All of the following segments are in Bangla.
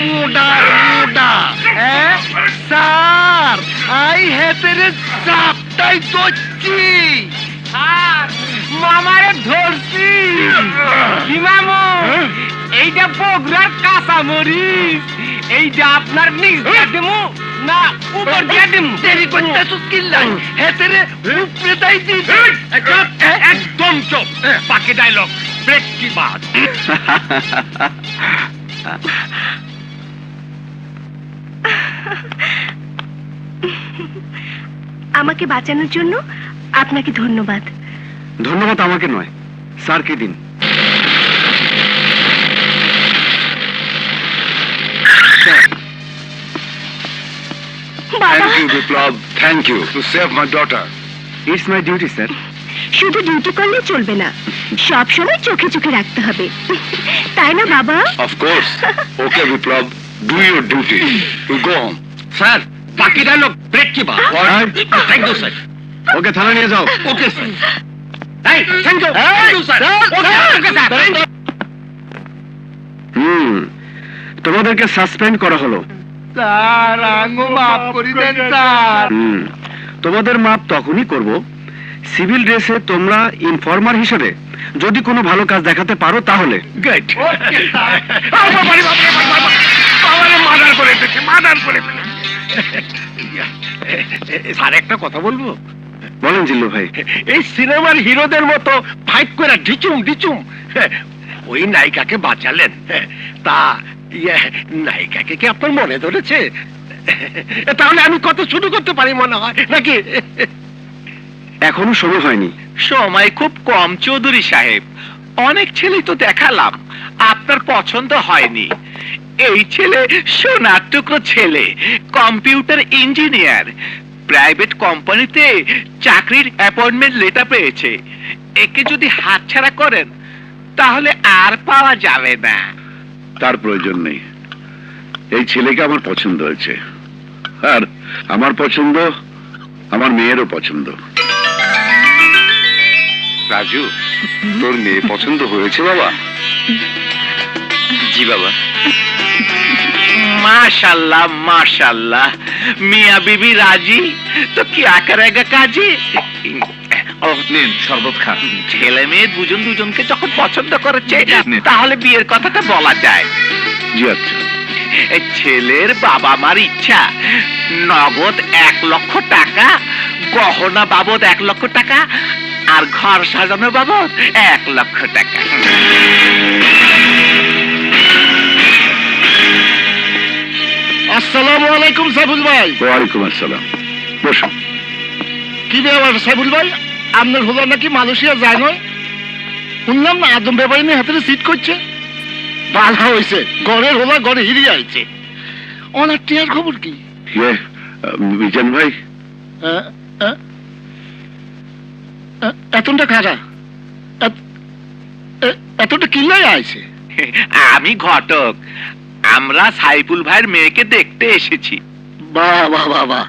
মোটা মোটা হ্যাঁ স্যার আই হেতেরে চাপটাই ধরছি আর মামারে ধরছি। কি মামু এইটা বগুড়ার কাঁচা মরিচ এইটা আপনার নিজ দিয়ে দিমু না উপর দিয়ে দিমু। দেরি করতেছিস কিল্লাই হেতেরে উপরে তাই দিছি একদম চুপ। বাকি ডায়লগ ব্রেক কি বাদ আমাকে বাঁচানোর জন্য আপনাকে ধন্যবাদ। ধন্যবাদ আমাকে নয় স্যারকে দিন? শুধু ডিউটি করলে চলবে না সব সময় চোখে চোখে রাখতে হবে। তাই না বাবা? Of course okay Biplab. Do your duty to go home sir বাকি ডায়লগ ব্রেক কি বাদ থ্যাংক ইউ স্যার ওকে থানা নিয়ে যাও। ওকে স্যার এই thank you thank you sir okay sir hmm তোমাদেরকে সাসপেন্ড করা হলো। স্যার আঙ্গো মাফ করে দেন স্যার। হুম তোমাদের মাপ তখনই করব সিভিল ড্রেসে তোমরা ইনফর্মার হিসেবে যদি কোনো ভালো কাজ দেখাতে পারো তাহলে। গুড করে করে ফেলেছে। স্যার একটা কথা বলব? বলেন জিল্লু ভাই। এই সিনেমার হিরোদের মতো ফাইট করে ডিচুম ডিচুম ওই নায়িকাকে বাঁচালেন। তা ইয়ে, নায়িকাকে কি আপনার মনে ধরেছে? তাহলে আমি কত শুরু করতে পারি মনে হয় নাকি? এখনও সময় হয়নি। সময় খুব কম চৌধুরী সাহেব। অনেক ছেলেই তো দেখালাম। আপনার পছন্দ হয়নি। এই ছেলে সোনার টুকরো ছেলে কম্পিউটার ইঞ্জিনিয়ার। প্রাইভেট কোম্পানিতে চাকরির অ্যাপয়েন্টমেন্ট লেটার পেয়েছে। একে যদি হাতছাড়া করেন তাহলে আর পাওয়া যাবে না। তার প্রয়োজন নেই। এই ছেলেকে আমার পছন্দ হয়েছে। আর আমার পছন্দ আমার মেয়েরও পছন্দ। রাজু তোর মেয়ে পছন্দ হয়েছে বাবা? জি বাবা? মাশাল্লাহ মাশাল্লাহ। মিয়া বিবি রাজি? তো কি আকার একা কাজে? নিন শরবত খান। ছেলে মেয়ে দুজন দুজনকে যখন পছন্দ করেছে তাহলে বিয়ের কথাটা বলা যায়। জি আচ্ছা। ছেলের বাবা মার ইচ্ছা নগদ এক লক্ষ টাকা গহনা বাবদ এক লক্ষ টাকা আর ঘর সাজানো বাবদ এক লক্ষ টাকা। আলাইকুম সাইফুল ভাই। ওয়ালাইকুম আসসালাম। বসুন। কি ব্যাপার সাইফুল ভাই? আপনার হলো নাকি মালয়েশিয়া যায় নয়? শুনলাম না আদম ব্যাপারী নিয়ে হাতে সিট করছে। ভালো হয়েছে। ঘরের হলা ঘরে হিরিয়ে আইছে। অনার টিয়ার খবর কি? মিজান ভাই? এতটা খারা এতটা কিল্লাই আইছে? আমি ঘটক। আমরা সাইফুল ভাইয়ের মেয়েকে দেখতে এসেছি। বাহ বাহ বাহ বাহ।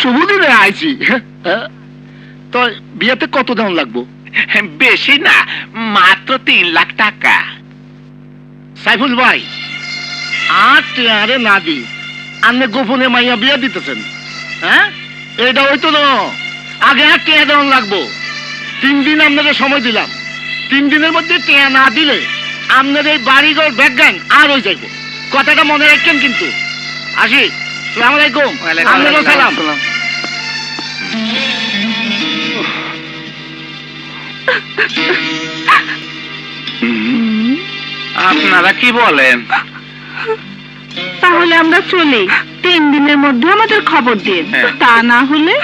শুভদিনে আইছি? তো বিয়েতে কত দাম লাগবো? বেশি না মাত্র তিন লাখ টাকা। সাইফুল ভাই আর টিয়ারে না দি আপনি গোপনে মাইয়া বিয়া দিতেছেন। হ্যাঁ? এটা হইতো না আগে আর টিয়া দেওয়ান লাগবো? তিন দিন আপনাকে সময় দিলাম। তিন দিনের মধ্যে টিয়া না দিলে আপনার এই বাড়িঘর ব্যাগান আর হয়ে যাইব। কথাটা মনে রাখছেন কিন্তু। আসি সালাম আলাইকুম। আপনাকেও সালাম। আপনারা কি বলেন? তাহলে আমরা চলি। তিন দিনের মধ্যে আমাদের খবর দিন হ্যাঁ। তা না হলে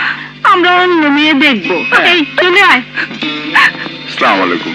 আমরা অন্য মেয়ে দেখব। এই চলে আয়। আসসালামু আলাইকুম।